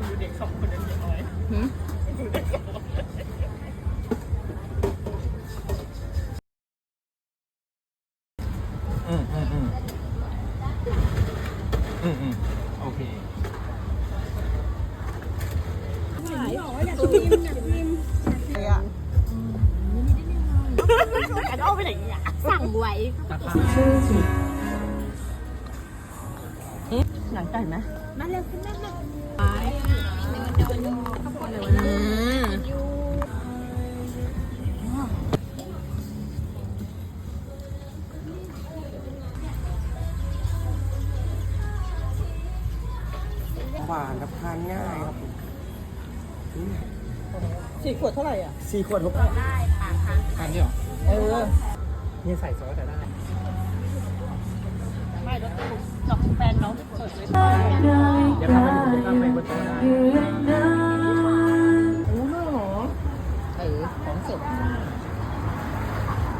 ดูเด็กสองคนนั้เยอะไหหืออืมอืมมอืมอืมอเคเอะแต่เอาไปไหนสั่งไว้เอสิหนังไก่ไหม มาเร็วคุณแม่มาอืมหวานกับทานง่ายครับผมสี่ขวดเท่าไหร่อะสี่ขวดหกได้ทานทานี่เหรอเออ นี่ใส่ซอสจะได้ เือนนั้นอู้หรอเออของสด